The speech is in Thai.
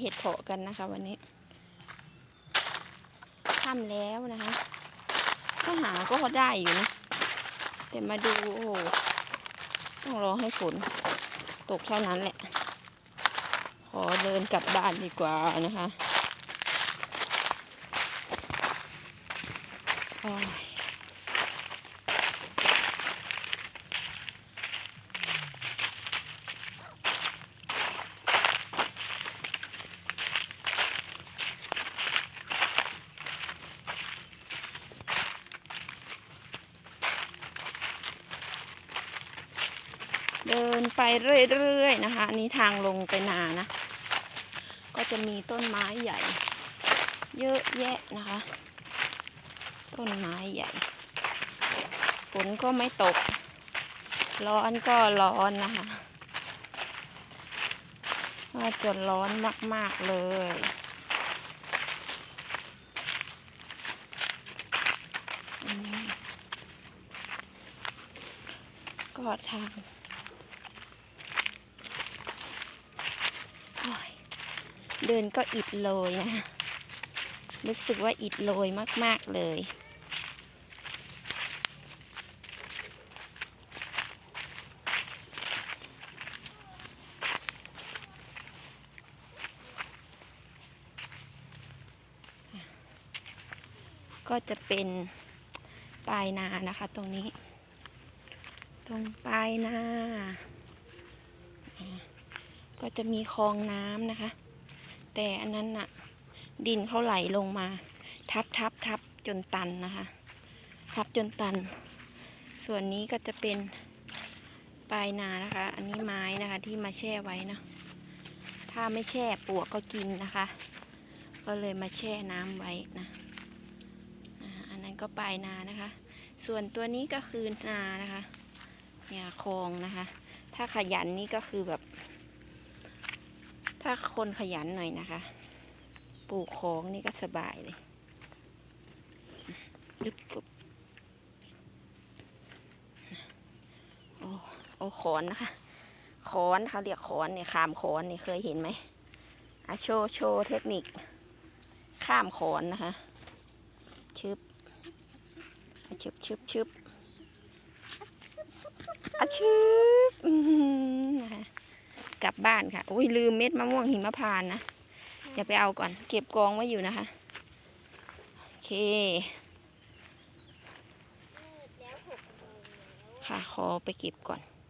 เห็ดเพาะกันนะคะ วันนี้ค่ำแล้วนะคะถ้าหาก็ได้อยู่นะแต่มาดูโอ้โหต้องรอให้ฝนตกเท่านั้นแหละ ขอเดินกลับบ้านดีกว่านะคะ เดินไปเรื่อยๆนะคะ อันนี้ทางลงไปนานะ ก็จะมีต้นไม้ใหญ่ เยอะแยะนะคะ ต้นไม้ใหญ่ฝนก็ไม่ตก ร้อนก็ร้อนนะคะว่าจะร้อนมาก ๆ เลยก็ทางโอ้ย เดินก็อิดโรยนะคะรู้สึกว่าอิดโรยมาก ๆ เลย ก็จะเป็นปลายนานะคะตรงนี้ ตรงปลายนาอ่าก็จะมีคลองน้ำนะคะ แต่อันนั้นน่ะ ดินเขาไหลลงมา ทับทับทับจนตันนะคะ ทับจนตัน ส่วนนี้ก็จะเป็นปลายนานะคะ อันนี้ไม้นะคะที่มาแช่ไว้เนอะถ้าไม่แช่ปวกก็กินนะคะ ก็เลยมาแช่น้ำไว้นะอันนั้นก็ปลายนานะคะ ส่วนตัวนี้ก็คือนานะคะเนี่ยคลองนะคะ ถ้าขยันนี่ก็คือแบบ ถ้าคนขยันหน่อยนะคะ ปลูกของนี่ก็สบายเลยยึบฟุบโอ้โอ้ขอนนะคะขอนเขาเรียกขอนเนี่ยข้ามขอนนี่เคยเห็นไหมอะโชว์โชว์เทคนิค ข้ามขอนนะคะชึบชึบชึบชึบอะชึบอื้อหือนะคะกลั บบ้านค่ะอุ้ยลืมเม็ดมะม่วงหิมพานนะเดี๋ยวไปเอาก่อน เก็บกองไว้อยู่นะคะโอเคค่ะขอไปเก็บก่อน